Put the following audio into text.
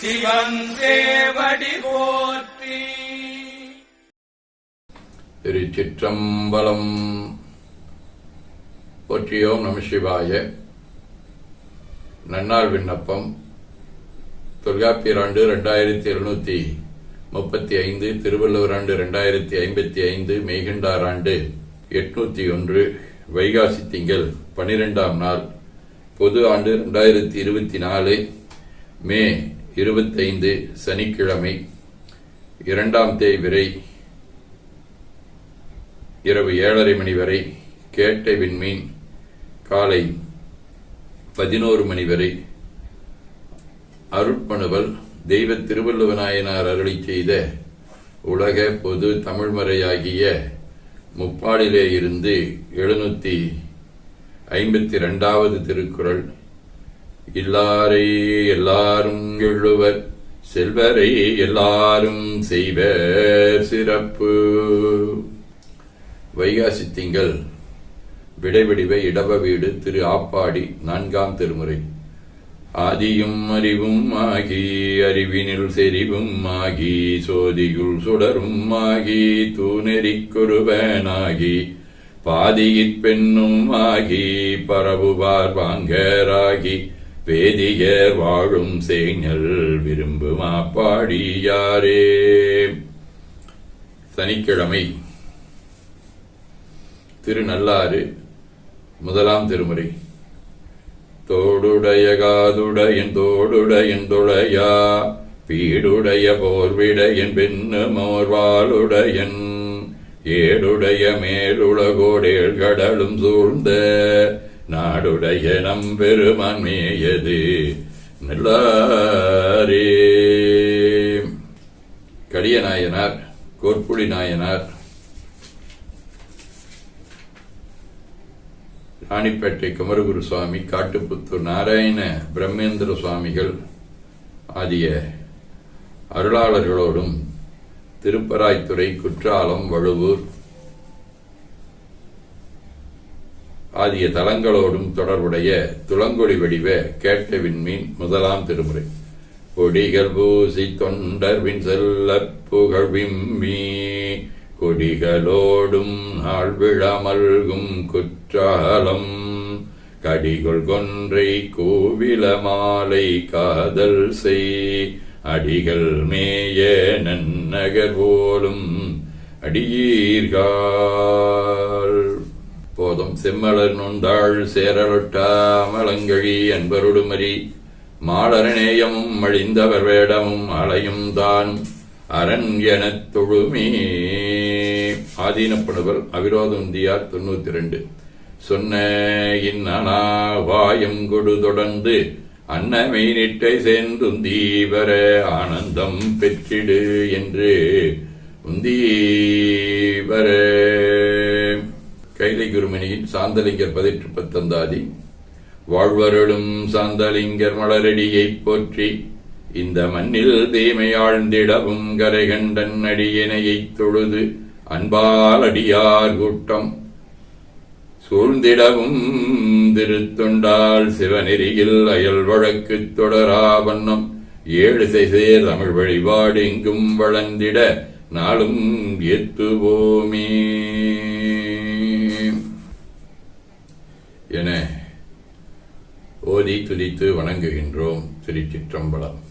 சிவன் போற்றி. திருச்சிற்றம்பலம். போற்றியோம் நம சிவாய. நன்னாள் விண்ணப்பம். தொல்காப்பியர் ஆண்டு ரெண்டாயிரத்தி எழுநூத்தி முப்பத்தி ஐந்து திருவள்ளுவர் ஆண்டு ரெண்டாயிரத்தி ஐம்பத்தி ஐந்து மெய்கண்டார் ஆண்டு எட்நூத்தி ஒன்று வைகாசி திங்கள் பனிரெண்டாம் நாள் பொது ஆண்டு ரெண்டாயிரத்தி இருபத்தி நாலு மே இருபத்தைந்து சனிக்கிழமை இரண்டாம் தேய்விரை இரவு ஏழரை மணி வரை கேட்டை விண்மீன் காலை பதினோரு மணி வரை. அருட்பணுவல் தெய்வ திருவள்ளுவநாயனார் அருளி செய்த உலக பொது தமிழ்மறையாகிய முப்பாடிலே இருந்து எழுநூத்தி ஐம்பத்தி ரெண்டாவது திருக்குறள் இல்லாரை எல்லாரும் எழுவர் செல்வரை எல்லாரும் செய்வர் சிறப்பு. வைகாசி திங்கள் விடைவடிவ இடவ வீடு திரு ஆப்பாடி நான்காம் திருமுறை. ஆதியும் அறிவும் ஆகி அறிவினில் செறிவும் ஆகி சோதியுள் சுடரும் ஆகி தூணெறிக்குருவனாகி பாதியிற் பெண்ணும் ஆகி பரவுவார் வாங்கராகி வேதியர் வாழும் சேஞல் விரும்பு மாப்பாடியாரே சனிக்கிழமை திருநள்ளாறு முதலாம் திருமுறை. தோடுடைய காதுடையன் தோடுடையன் துளையா பீடுடைய போர்விடையன் பின்னு மோர்வாளுடையன் ஏடுடைய மேலுலகோடேள் கடலும் சூழ்ந்த நாடுடைய நம்பெருமான் மேயது. நல்லாரே கடிய நாயனார் கோற்புடி நாயனார். ராணிப்பேட்டை குமரகுரு சுவாமி காட்டுப்புத்தூர் நாராயண பிரம்மேந்திர சுவாமிகள் ஆகிய அருளாளர்களோடும் திருப்பராய்த்துறை குற்றாலம் வழுவூர் ஆகிய தலங்களோடும் தொடர்புடைய துளங்கொடி வடிவ கேட்ட விண்மீன் முதலாம் திருமுறை. கொடிகள் பூசி தொண்டர்வின் செல்ல புகழ் விம்மி கொடிகளோடும் நாள் விழமல்கும் குற்றாலம். கடிகள் கொன்றை கோவில மாலை காதல் செய் அடிகள் மேய நன்னகர் போலும் அடியீர்கள் செம்மலர் நொந்தாள் சேரலொட்டாமலங்கழி அன்பருடுமரி மாடரநேயமும் மழிந்தவர் வேடமும் அலையும் தான் அரண் எனத் தொழுமே. ஆதீனப்படுவர் அவிரோதந்தியார் தொண்ணூத்தி ரெண்டு சொன்ன இன்னனா வாயம் கொடு தொடர்ந்து அன்னமை நிட்டை சேர்ந்துந்தீவர ஆனந்தம் பெற்றிடு என்று உந்தீவர. கைலை குருமணியின் சாந்தலிங்கர் பதிற்று பத்தந்தாதி வாழ்வருளும் சாந்தலிங்கர் மலரடியைப் போற்றி இந்த மண்ணில் தீமையாழ்ந்திடவும் கரைகண்டன் அடியினையைத் தொழுது அன்பால் அடியார் கூட்டம் சூழ்ந்திடவும் திருத்தொண்டால் சிவநெறியில் அயல் வழக்குத் தொடரா வண்ணம். ஏழு செய்தேர் தமிழ் வழிபாடு எங்கும் வளர்ந்திட நாளும் எத்துவோமே துதித்து வணங்குகின்றோம். திருச்சிற்றம்பலம்.